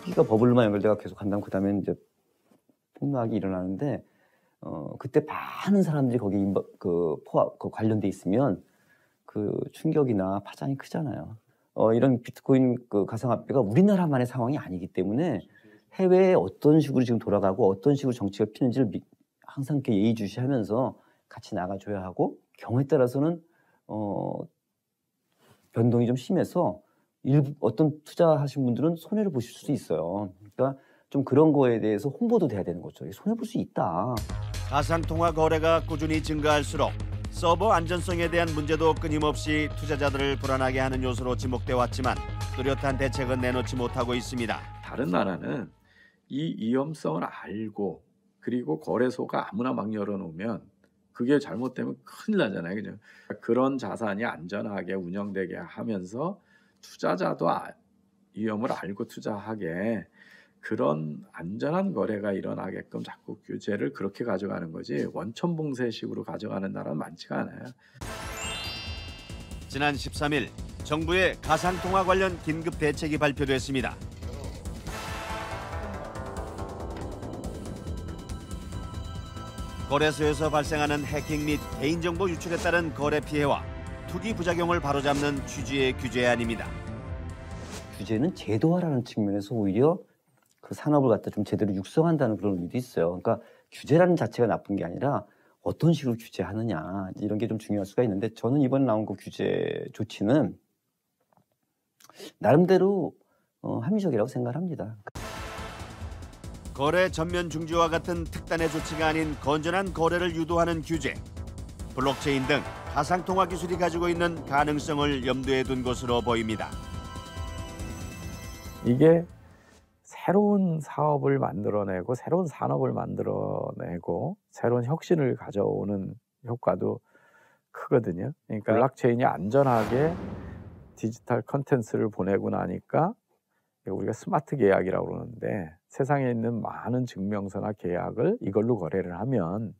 투기가 버블로만 연결돼가 계속 간다면 그 다음에 이제 폭락이 일어나는데 어 그때 많은 사람들이 거기 인바, 그 포함 그 관련돼 있으면 그 충격이나 파장이 크잖아요. 어 이런 비트코인 그 가상화폐가 우리나라만의 상황이 아니기 때문에 해외에 어떤 식으로 지금 돌아가고 어떤 식으로 정치가 피는지를 미- 항상 이렇게 예의주시하면서 같이 나가줘야 하고 경우에 따라서는 어 변동이 좀 심해서 일부 어떤 투자하신 분들은 손해를 보실 수도 있어요. 그러니까 좀 그런 거에 대해서 홍보도 돼야 되는 거죠. 손해 볼 수 있다. 가상 통화 거래가 꾸준히 증가할수록 서버 안전성에 대한 문제도 끊임없이 투자자들을 불안하게 하는 요소로 지목돼 왔지만 뚜렷한 대책은 내놓지 못하고 있습니다. 다른 나라는 이 위험성을 알고 그리고 거래소가 아무나 막 열어놓으면 그게 잘못되면 큰일 나잖아요. 그죠? 그런 자산이 안전하게 운영되게 하면서 투자자도 아- 위험을 알고 투자하게 그런 안전한 거래가 일어나게끔 자꾸 규제를 그렇게 가져가는 거지 원천봉쇄식으로 가져가는 나라는 많지가 않아요. 지난 13일 정부의 가상통화 관련 긴급 대책이 발표됐습니다. 거래소에서 발생하는 해킹 및 개인정보 유출에 따른 거래 피해와 투기 부작용을 바로잡는 취지의 규제안입니다. 규제는 제도화라는 측면에서 오히려 그 산업을 갖다 좀 제대로 육성한다는 그런 의미도 있어요. 그러니까 규제라는 자체가 나쁜 게 아니라 어떤 식으로 규제하느냐 이런 게 좀 중요할 수가 있는데 저는 이번에 나온 그 규제 조치는 나름대로 어, 합리적이라고 생각합니다. 거래 전면 중지와 같은 특단의 조치가 아닌 건전한 거래를 유도하는 규제. 블록체인 등 가상통화 기술이 가지고 있는 가능성을 염두에 둔 것으로 보입니다. 이게 새로운 사업을 만들어내고 새로운 산업을 만들어내고 새로운 혁신을 가져오는 효과도 크거든요. 그러니까 블록체인이 안전하게 디지털 컨텐츠를 보내고 나니까 우리가 스마트 계약이라고 그러는데 세상에 있는 많은 증명서나 계약을 이걸로 거래를 하면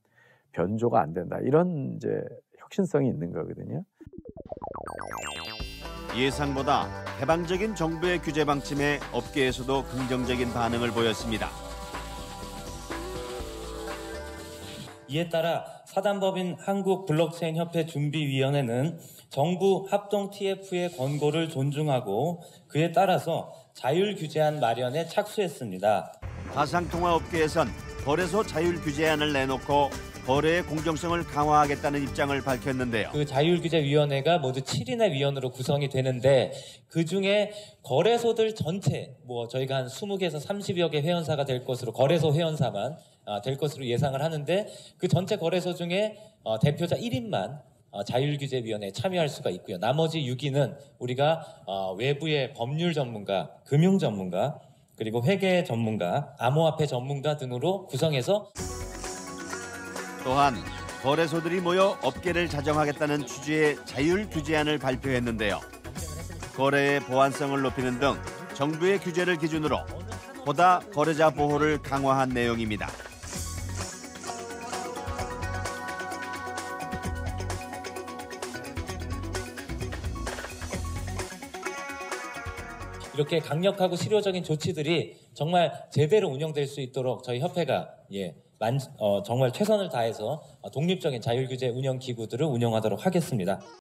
변조가 안 된다. 이런 이제 혁신성이 있는 거거든요. 예상보다 개방적인 정부의 규제 방침에 업계에서도 긍정적인 반응을 보였습니다. 이에 따라 사단법인 한국블록체인협회 준비위원회는 정부 합동 TF의 권고를 존중하고 그에 따라서 자율 규제안 마련에 착수했습니다. 가상통화 업계에선 거래소 자율 규제안을 내놓고 거래의 공정성을 강화하겠다는 입장을 밝혔는데요. 그 자율규제위원회가 모두 7인의 위원으로 구성이 되는데 그 중에 거래소들 전체 뭐 저희가 한 20개에서 30여 개 회원사가 될 것으로 거래소 회원사만 아, 될 것으로 예상을 하는데 그 전체 거래소 중에 어, 대표자 1인만 어, 자율규제위원회에 참여할 수가 있고요. 나머지 6인은 우리가 어, 외부의 법률 전문가, 금융 전문가, 그리고 회계 전문가, 암호화폐 전문가 등으로 구성해서 또한 거래소들이 모여 업계를 자정하겠다는 취지의 자율 규제안을 발표했는데요. 거래의 보안성을 높이는 등 정부의 규제를 기준으로 보다 거래자 보호를 강화한 내용입니다. 이렇게 강력하고 실효적인 조치들이 정말 제대로 운영될 수 있도록 저희 협회가 예, 만, 어, 정말 최선을 다해서 독립적인 자율규제 운영 기구들을 운영하도록 하겠습니다.